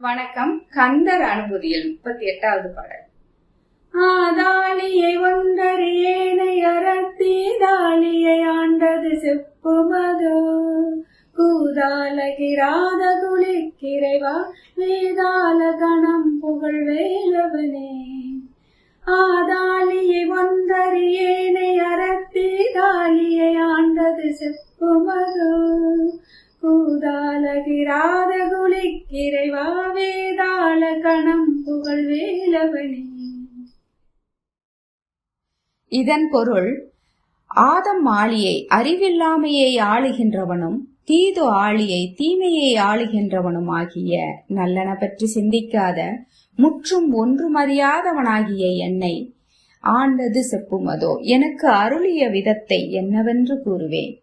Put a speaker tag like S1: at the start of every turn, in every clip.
S1: வணக்கம். கந்தர் அனுபூதியில் முப்பத்தி எட்டாவது பாடல் ஆதாளியை ஒன்றறியேனை அறத்தி தாளியை ஆண்டது செப்புமதோ. கூதாலகிராத குளிக்கிறைவா வேதால கணம் புகழ் வேலவனே. ஆதாளியை ஒன்றறியேனை அறத்தி தாளியை ஆண்டது செப்புமதோ. கூதாலகிராத குளிக்கிறைவா வேதாள கணம் புகழ் வேலவனே.
S2: இதன் பொருள் ஆதம் ஆளியை அறிவில்லாமையை ஆளுகின்றவனும் தீது ஆளியை தீமையை ஆளுகின்றவனும் ஆகிய நல்லன பற்றி சிந்திக்காத முற்றும் ஒன்றுமறியாதவனாகிய என்னை ஆண்டது செப்புமதோ எனக்கு அருளிய விதத்தை என்னவென்று கூறுவேன்.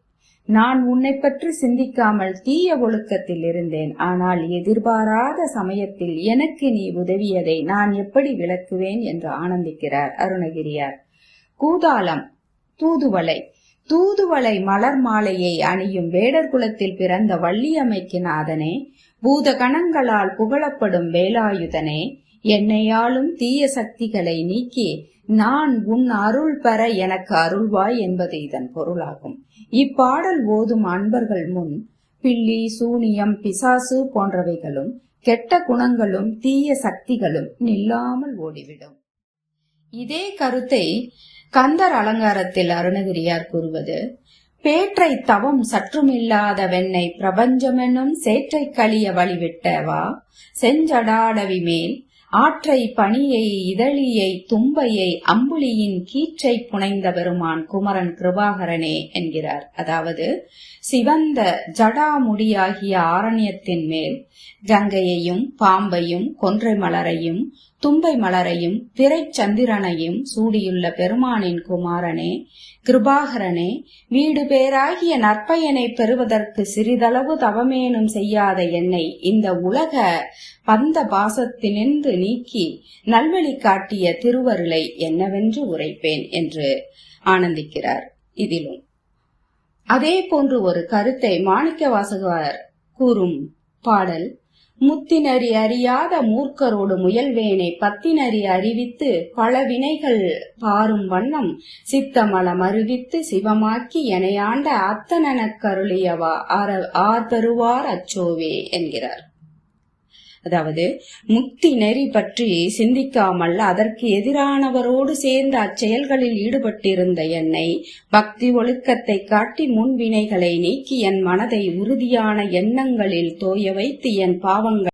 S2: நான் உன்னை பற்றி சிந்திக்காமல் தீய ஒழுக்கத்தில் இருந்தேன். ஆனால் எதிர்பாராத சமயத்தில் எனக்கு நீ உதவியதை நான் எப்படி விளக்குவேன் என்று ஆனந்திக்கிறார் அருணகிரியார். கூதாளம் தூதுவளை. தூதுவளை மலர் மாலையை அணியும் வேடர் குலத்தில் பிறந்த வள்ளியமைக்கு நாதனே பூத கணங்களால் புகழப்படும் வேலாயுதனே என்னையாளும் தீய சக்திகளை நீக்கி நான் உன் அருள் பெற எனக்கு அருள்வாய் என்பது இதன் பொருளாகும். இப்பாடல் ஓதும் அன்பர்கள் முன் பில்லி சூனியம் பிசாசு போன்றவைகளும் கெட்ட குணங்களும் தீய சக்திகளும் நில்லாமல் ஓடிவிடும். இதே கருத்தை கந்தர் அலங்காரத்தில் அருணகிரியார் கூறுவது பேற்றை தவம் சற்றுமில்லாத வெண்ணை பிரபஞ்சமெனும் சேற்றை கழிய வழிவிட்டவா? செஞ்சடாடவி மேல் ஆற்றை பணியை இதழியை தும்பையை அம்புலியின் கீற்றை புனைந்த பெருமான் குமரன் கிருபாகரனே என்கிறார். அதாவது சிவந்த ஜடாமுடியாகிய ஆரண்யத்தின் மேல் கங்கையையும் பாம்பையும் கொன்றை மலரையும் தும்பை மலரையும் பிறை சந்திரனையும் சூடியுள்ள பெருமானின் குமாரனே கிருபாகரனே வீடு பேராகிய நற்பயனை பெறுவதற்கு சிறிதளவு தவமேனும் செய்யாத என்னை இந்த உலக பந்த பாசத்தினின்று நீக்கி நல்வழி காட்டிய திருவருளை என்னவென்று உரைப்பேன் என்று ஆனந்திக்கிறார். இதிலும் அதே போன்று ஒரு கருத்தை மாணிக்க வாசகர் கூறும் பாடல் முத்தினரி அறியாத மூர்க்கரோடு முயல்வேனை. பத்தினரி அறிவித்து பல வினைகள் பாரும் வண்ணம் சித்தமலம் அறிவித்து சிவமாக்கி எனையாண்ட அத்தனனக்கருளியவா. ஆர் தருவார் அச்சோவே என்கிறார். அதாவது முக்தி நெறி பற்றி சிந்திக்காமல் அதற்கு எதிரானவரோடு சேர்ந்த அச்செயல்களில் ஈடுபட்டிருந்த என்னை பக்தி ஒழுக்கத்தை காட்டி முன்வினைகளை நீக்கி என் மனதை உறுதியான எண்ணங்களில் தோய வைத்து என் பாவங்கள்